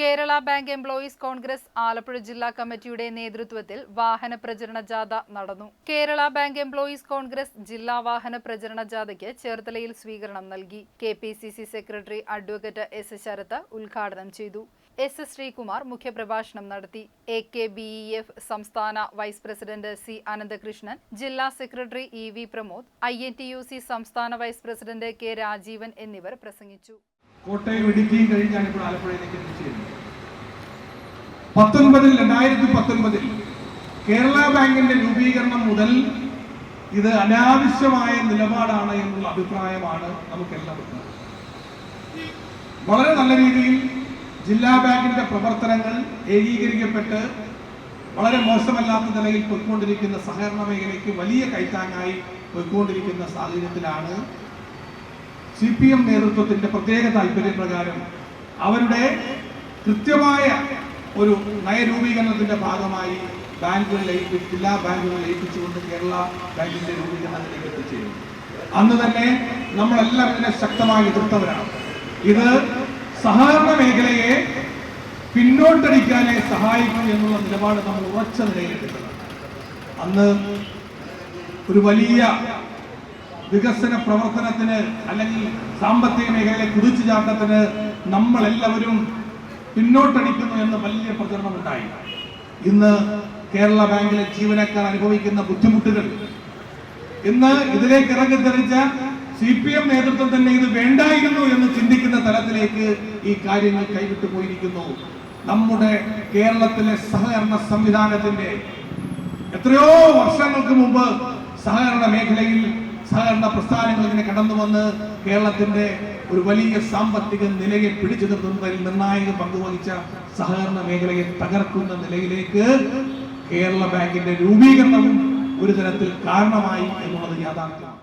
Kerala bank employees congress Alappuzha ജില്ലാ കമ്മിറ്റിയുടെ നേതൃത്വത്തിൽ വാഹന പ്രചരണ ജാഥ നടന്നു. കേരള ബാങ്ക് എംപ്ലോയീസ് കോൺഗ്രസ് ജില്ലാ വാഹന പ്രചരണ ജാഥയ്ക്ക് ചേർത്തലയിൽ സ്വീകരണം നൽകി. K secretary advocate S Sarath ഉദ്ഘാടനം ചെയ്തു. എസ് എസ് ശ്രീകുമാർ മുഖ്യപ്രഭാഷണം നടത്തി. A K B E F സംസ്ഥാന വൈസ് പ്രസിഡന്റ് സി അനന്തകൃഷ്ണൻ ജില്ലാ secretary E V Pramod I N T U C സംസ്ഥാന വൈസ് പ്രസിഡന്റ് കെ രാജീവൻ എന്നിവർ പ്രസംഗിച്ചു. കോട്ടയം ഇടുക്കിയും കഴിഞ്ഞാണ് ഇപ്പോൾ ആലപ്പുഴയിലേക്ക് എത്തിച്ചേരുന്നത് പത്തൊൻപതിൽ രണ്ടായിരത്തി പത്തൊൻപതിൽ കേരള ബാങ്കിന്റെ രൂപീകരണം മുതൽ ഇത് അനാവശ്യമായ നിലപാടാണ് എന്നുള്ള അഭിപ്രായമാണ് നമുക്ക് എല്ലാവർക്കും വളരെ നല്ല രീതിയിൽ ജില്ലാ ബാങ്കിന്റെ പ്രവർത്തനങ്ങൾ ഏകീകരിക്കപ്പെട്ട് വളരെ മോശമല്ലാത്ത നിലയിൽ പോയിക്കൊണ്ടിരിക്കുന്ന സഹകരണ മേഖലയ്ക്ക് വലിയ കൈത്താങ്ങായി പോയിക്കൊണ്ടിരിക്കുന്ന സാഹചര്യത്തിലാണ് സി പി എം നേതൃത്വത്തിന്റെ പ്രത്യേക താല്പര്യപ്രകാരം അവരുടെ കൃത്യമായ ഒരു നയരൂപീകരണത്തിന്റെ ഭാഗമായി ബാങ്കുകൾ ലയിപ്പിച്ച് ജില്ലാ ബാങ്കുകൾ ലയിപ്പിച്ചുകൊണ്ട് കേരള ബാങ്കിന്റെ രൂപീകരണത്തിലേക്ക് എത്തിച്ചേരും അന്ന് തന്നെ നമ്മളെല്ലാം ഇതിനെ ശക്തമായി എതിർത്തവരാണ്. ഇത് സഹകരണ മേഖലയെ പിന്നോട്ടടിക്കാനേ സഹായിക്കും എന്നുള്ള നിലപാട് നമ്മൾ ഉറച്ച നിലയിലെടുക്കുന്നത് അന്ന് ഒരു വലിയ വികസന പ്രവർത്തനത്തിന് അല്ലെങ്കിൽ സാമ്പത്തിക മേഖലയിലെ കുതിച്ചുചാട്ടത്തിന് ചാട്ടത്തിന് നമ്മളെല്ലാവരും പിന്നോട്ടടിക്കുന്നു എന്ന് വലിയ പ്രചരണം ഉണ്ടായി ഇന്ന് കേരള ബാങ്കിലെ ജീവനക്കാർ അനുഭവിക്കുന്ന ബുദ്ധിമുട്ടുകൾ. ഇന്ന് ഇതിലേക്ക് ഇറങ്ങിത്തെറിച്ച സി പി എം നേതൃത്വം തന്നെ ഇത് വേണ്ടായിരുന്നു എന്ന് ചിന്തിക്കുന്ന തലത്തിലേക്ക് ഈ കാര്യങ്ങൾ കൈവിട്ടു പോയിരിക്കുന്നു. നമ്മുടെ കേരളത്തിലെ സഹകരണ സംവിധാനത്തിന്റെ എത്രയോ വർഷങ്ങൾക്ക് മുമ്പ് സഹകരണ മേഖലയിൽ സഹകരണ പ്രസ്ഥാനങ്ങൾ ഇങ്ങനെ കടന്നു വന്ന് കേരളത്തിന്റെ ഒരു വലിയ സാമ്പത്തിക നിലയെ പിടിച്ചു നിർത്തുന്നതിൽ നിർണായക പങ്കുവഹിച്ച സഹകരണ മേഖലയെ തകർക്കുന്ന നിലയിലേക്ക് കേരള ബാങ്കിന്റെ രൂപീകരണവും ഒരു തരത്തിൽ കാരണമായി എന്നുള്ളത് യാഥാർത്ഥ്യമാണ്.